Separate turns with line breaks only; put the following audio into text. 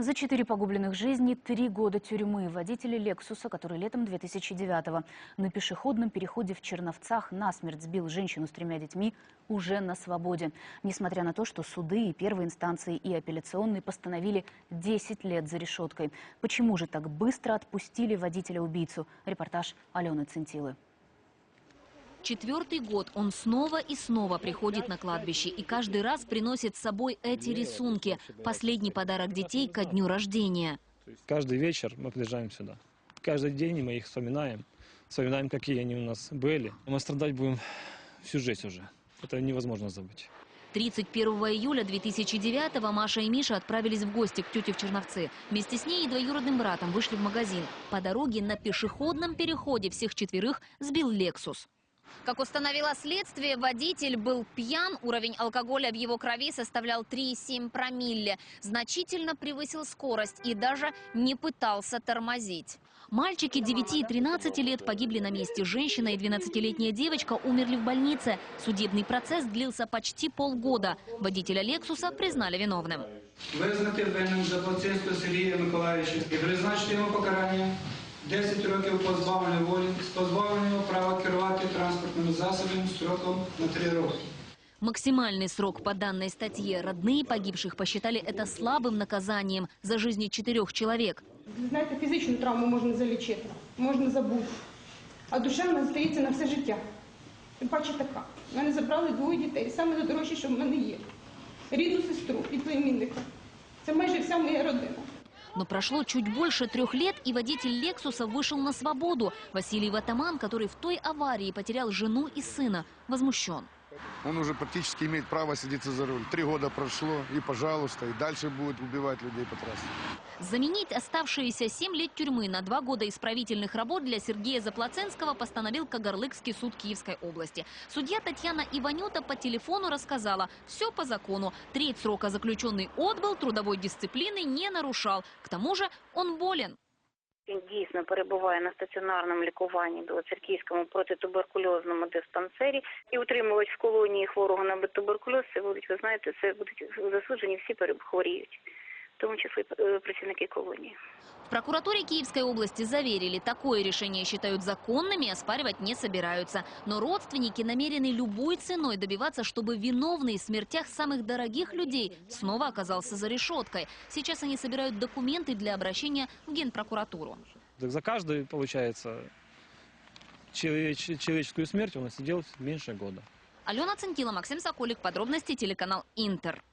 За четыре погубленных жизни три года тюрьмы. Водители «Лексуса», который летом 2009-го на пешеходном переходе в Черновцах насмерть сбил женщину с тремя детьми, уже на свободе. Несмотря на то, что суды и первой инстанции, и апелляционные постановили 10 лет за решеткой. Почему же так быстро отпустили водителя-убийцу? Репортаж Алены Центилы.
Четвертый год он снова и снова приходит на кладбище и каждый раз приносит с собой эти рисунки. Последний подарок детей ко дню рождения.
Каждый вечер мы приезжаем сюда. Каждый день мы их вспоминаем. Вспоминаем, какие они у нас были. Мы страдать будем всю жизнь уже. Это невозможно забыть.
31 июля 2009-го Маша и Миша отправились в гости к тете в Черновцы. Вместе с ней и двоюродным братом вышли в магазин. По дороге на пешеходном переходе всех четверых сбил «Лексус». Как установило следствие, водитель был пьян, уровень алкоголя в его крови составлял 3,7 промилле, значительно превысил скорость и даже не пытался тормозить. Мальчики 9 и 13 лет погибли на месте. Женщина и 12-летняя девочка умерли в больнице. Судебный процесс длился почти полгода. Водителя «Лексуса» признали виновным.
Визнати винним Заплатинського Сергія Миколаївича і призначити йому покарання 10 років позбавлення волі з позбавленням права керувати транспортним засобом строком на 3 роки.
Максимальный срок по данной статье родные погибших посчитали это слабым наказанием за жизни четырех человек.
Знаєте, фізичну травму можна залічити, можна забути. А душевна здається на все життя. Тим паче така. У мене забрали двоє дітей, саме найдорожче, що в мене є. Рідну сестру і племінника. Це майже вся моя родина.
Но прошло чуть больше трех лет, и водитель «Лексуса» вышел на свободу. Василий Ватаман, который в той аварии потерял жену и сына, возмущен.
Он уже практически имеет право садиться за руль. Три года прошло, и пожалуйста, и дальше будет убивать людей по трассе.
Заменить оставшиеся семь лет тюрьмы на два года исправительных работ для Сергея Заплаценского постановил Кагарлыкский суд Киевской области. Судья Татьяна Иванюта по телефону рассказала, все по закону. Треть срока заключенный отбыл, трудовой дисциплины не нарушал. К тому же он болен.
Він дійсно перебуває на стаціонарному лікуванні до Церківському протитуберкульозному диспансері і утримувач в колонії хворого на туберкульоз. Це будуть, ви знаєте, це будуть засуджені всі перехворіють, в тому числі е, працівники колонії.
В прокуратуре Киевской области заверили, такое решение считают законными и оспаривать не собираются. Но родственники намерены любой ценой добиваться, чтобы виновный в смертях самых дорогих людей снова оказался за решеткой. Сейчас они собирают документы для обращения в Генпрокуратуру.
Так за каждую, получается, человеч- человеческую смерть он сидел меньше года.
Алена Центила, Максим Соколик. Подробности телеканал Интер.